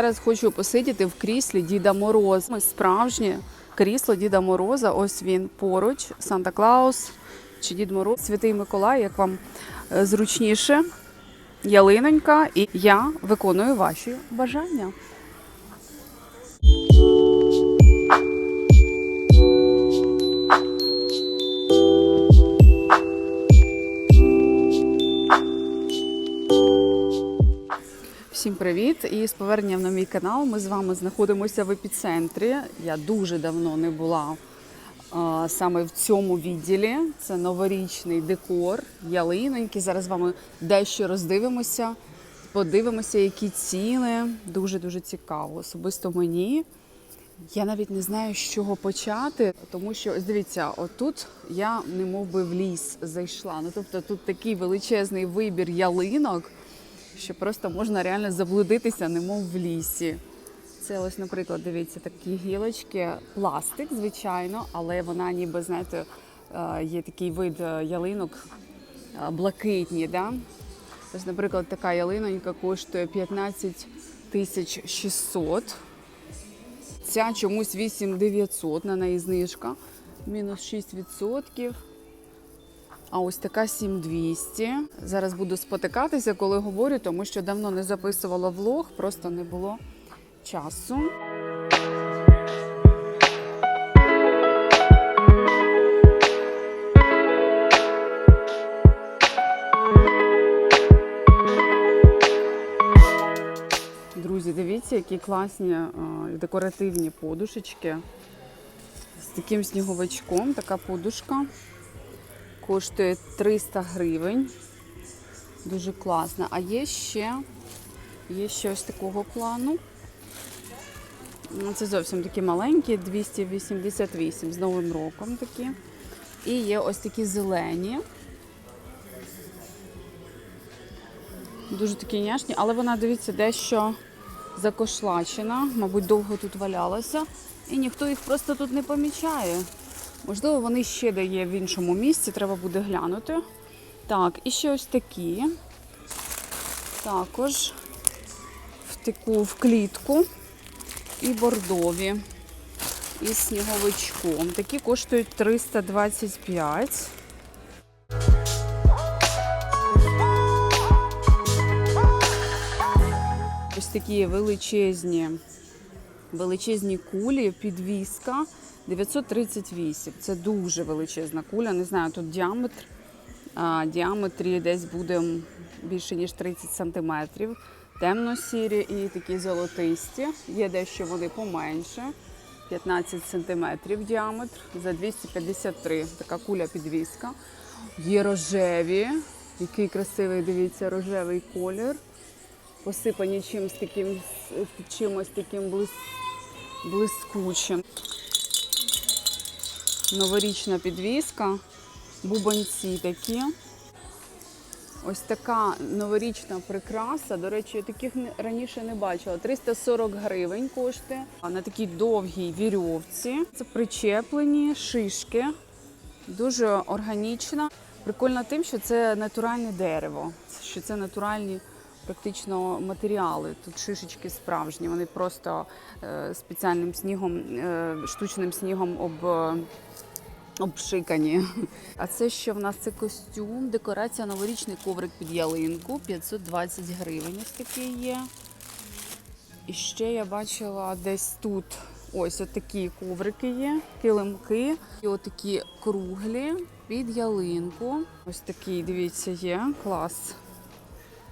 зараз хочу посидіти в кріслі Діда Мороз. Ми Справжнє крісло Діда Мороза. Ось він поруч, Санта Клаус чи Дід Мороз, Святий Миколай, як вам е, зручніше. Ялинонька, і я виконую ваші бажання. Всім привіт! І з поверненням на мій канал. Ми з вами знаходимося в епіцентрі. Я дуже давно не була а, саме в цьому відділі. Це новорічний декор, ялиноньки. Зараз з вами дещо роздивимося, подивимося, які ціни. Дуже дуже цікаво. Особисто мені. Я навіть не знаю, з чого почати, тому що ось дивіться, отут я не мов би в ліс зайшла. Ну тобто тут такий величезний вибір ялинок, що просто можна реально заблудитися, немов в лісі. Це ось, наприклад, дивіться, такі гілочки, пластик, звичайно, але вона ніби, знаєте, е, є такий вид е, ялинок е, блакитні. Да? Ось, наприклад, така ялинонька коштує 15 тисяч 600. Ця чомусь 8900 на неї знижка, мінус 6%. А ось така 7200. Зараз буду спотикатися, коли говорю, тому що давно не записувала влог, просто не було часу. Друзі, дивіться, які класні е, декоративні подушечки. З таким сніговичком така подушка коштує 300 гривень. Дуже класна. А є ще, є ще ось такого плану. Ну, Це зовсім такі маленькі, 288 з Новим роком такі. І є ось такі зелені. Дуже такі няшні, але вона, дивіться, дещо закошлачена, мабуть, довго тут валялася. І ніхто їх просто тут не помічає. Можливо, вони ще де є в іншому місці, треба буде глянути. Так, і ще ось такі. Також в таку в клітку і бордові. Із сніговичком. Такі коштують 325. Ось такі величезні, величезні кулі, підвіска 938. Це дуже величезна куля. Не знаю, тут діаметр. А, діаметрі десь буде більше ніж 30 сантиметрів. Темно-сірі і такі золотисті. Є дещо вони поменше. 15 сантиметрів діаметр за 253. Така куля підвіска. Є рожеві. Який красивий, дивіться, рожевий колір посипані чимось таким, чимось таким блис, блискучим. Новорічна підвіска, бубонці такі. Ось така новорічна прикраса. До речі, я таких раніше не бачила. 340 гривень коштує. На такій довгій вірьовці. Це причеплені шишки. Дуже органічна. Прикольно тим, що це натуральне дерево, що це натуральні практично матеріали. Тут шишечки справжні, вони просто е, спеціальним снігом, е, штучним снігом об. Обшикані. А це що в нас? Це костюм, декорація, новорічний коврик під ялинку. 520 гривень ось такий є. І ще я бачила десь тут ось такі коврики є, килимки. І отакі круглі під ялинку. Ось такий, дивіться, є. Клас.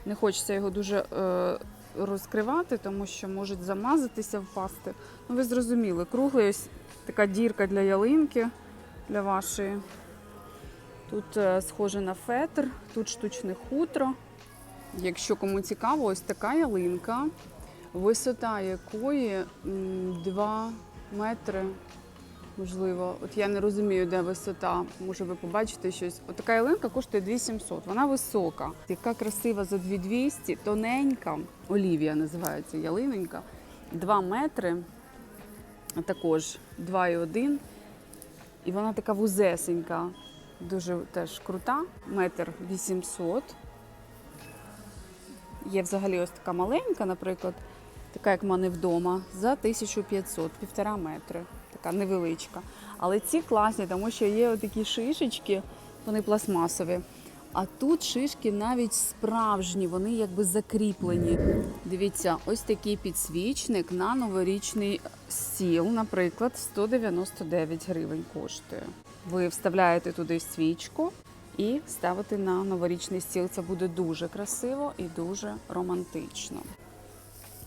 Не хочеться його дуже е, розкривати, тому що можуть замазатися, впасти. Ну, ви зрозуміли, круглий ось така дірка для ялинки для вашої. Тут е, схоже на фетр, тут штучне хутро. Якщо кому цікаво, ось така ялинка, висота якої 2 метри. Можливо, от я не розумію, де висота. Може, ви побачите щось. От така ялинка коштує 2700, вона висока. Яка красива за 2200, тоненька. Олівія називається ялинонька. 2 метри, також 2,1. І вона така вузесенька, дуже теж крута. Метр 800. Є взагалі ось така маленька, наприклад, така як в мене вдома, за 1500, півтора метри. Така невеличка. Але ці класні, тому що є такі шишечки, вони пластмасові. А тут шишки навіть справжні, вони якби закріплені. Дивіться, ось такий підсвічник на новорічний стіл, наприклад, 199 гривень коштує. Ви вставляєте туди свічку і ставите на новорічний стіл. Це буде дуже красиво і дуже романтично.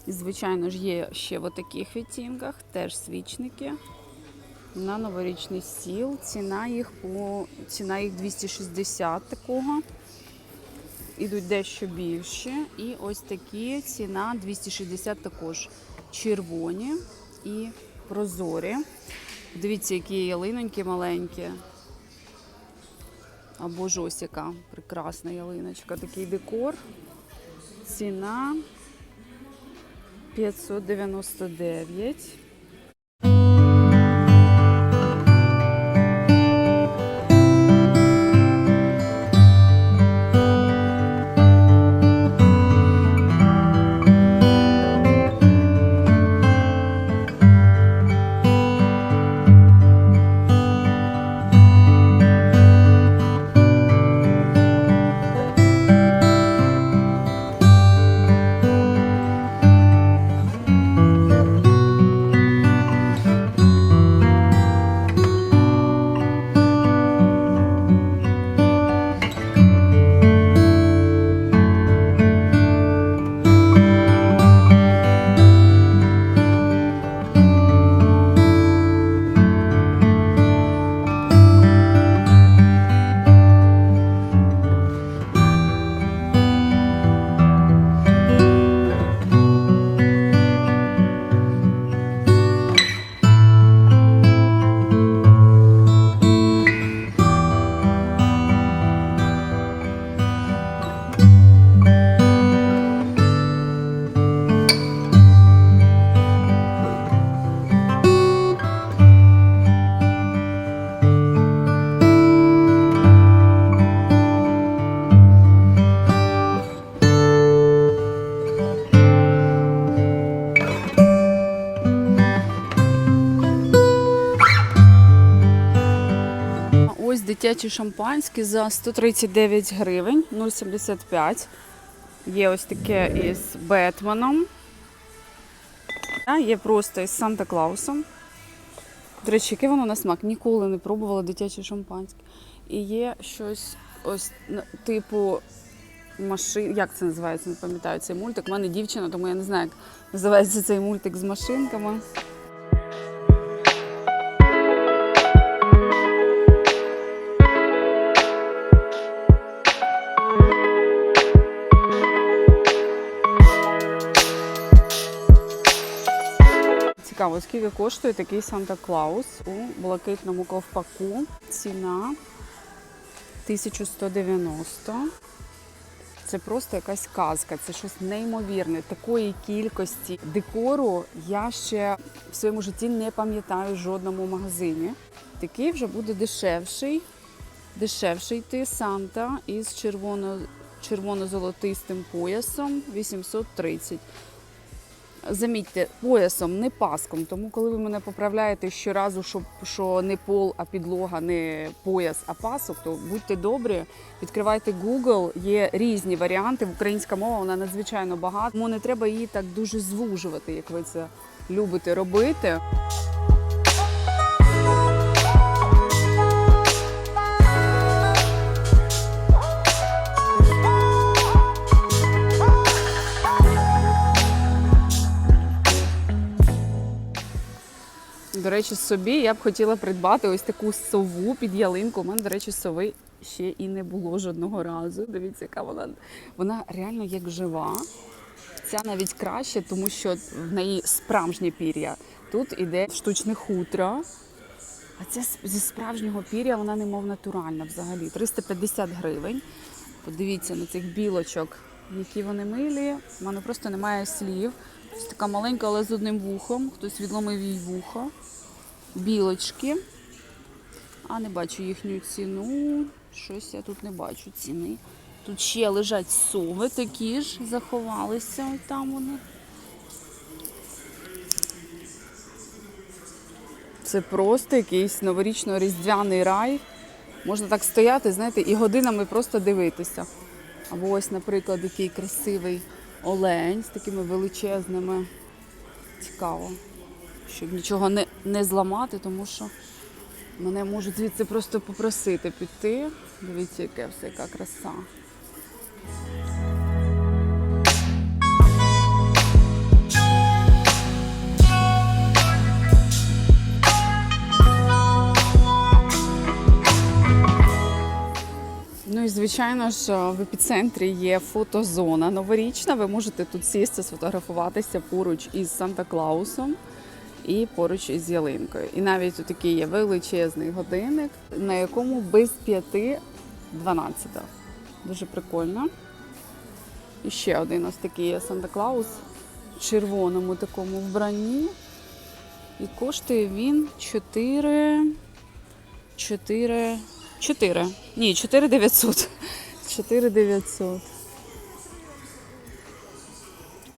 Звичайно ж, є ще в таких відтінках теж свічники на новорічний стіл. Ціна їх по ціна їх 260 такого. Ідуть дещо більше. І ось такі ціна 260 також червоні і прозорі. Дивіться, які ялиноньки маленькі. Або ж ось яка прекрасна ялиночка. Такий декор. Ціна 599. Дитячі шампанські за 139 гривень, 0,75. Є ось таке із Бетменом. Є просто із Санта-Клаусом. До речі, яке воно на смак? Ніколи не пробувала дитяче шампанське. І є щось ось типу машин. Як це називається? Не пам'ятаю цей мультик. У мене дівчина, тому я не знаю, як називається цей мультик з машинками. Цікаво, скільки коштує такий Санта-Клаус у блакитному ковпаку. Ціна 1190. Це просто якась казка, це щось неймовірне. Такої кількості декору я ще в своєму житті не пам'ятаю в жодному магазині. Такий вже буде дешевший. Дешевший йти Санта із червоно, червоно-золотистим поясом 830. Замітьте, поясом, не паском. Тому коли ви мене поправляєте щоразу, щоб що не пол, а підлога, не пояс, а пасок, то будьте добрі, відкривайте Google, є різні варіанти. Українська мова вона надзвичайно багата. Тому не треба її так дуже звужувати, як ви це любите робити. Речі, собі я б хотіла придбати ось таку сову під ялинку. У мене, до речі, сови ще і не було жодного разу. Дивіться, яка вона. Вона реально як жива. Ця навіть краще, тому що в неї справжнє пір'я. Тут іде штучне хутро. А ця зі справжнього пір'я вона немов натуральна взагалі. 350 гривень. Подивіться на цих білочок, які вони милі. У мене просто немає слів. Ось така маленька, але з одним вухом. Хтось відломив їй вухо білочки. А не бачу їхню ціну. Щось я тут не бачу ціни. Тут ще лежать сови такі ж, заховалися ось там вони. Це просто якийсь новорічно-різдвяний рай. Можна так стояти, знаєте, і годинами просто дивитися. Або ось, наприклад, який красивий олень з такими величезними. Цікаво щоб нічого не, не зламати, тому що мене можуть звідси просто попросити піти. Дивіться, яке все, яка краса. Ну і звичайно ж в епіцентрі є фотозона новорічна. Ви можете тут сісти, сфотографуватися поруч із Санта Клаусом і поруч із ялинкою. І навіть тут такий є величезний годинник, на якому без п'яти 12. Дуже прикольно. І ще один ось такий є Санта Клаус в червоному такому вбранні. І коштує він 4. 4. 4. Ні, 4900. 4900.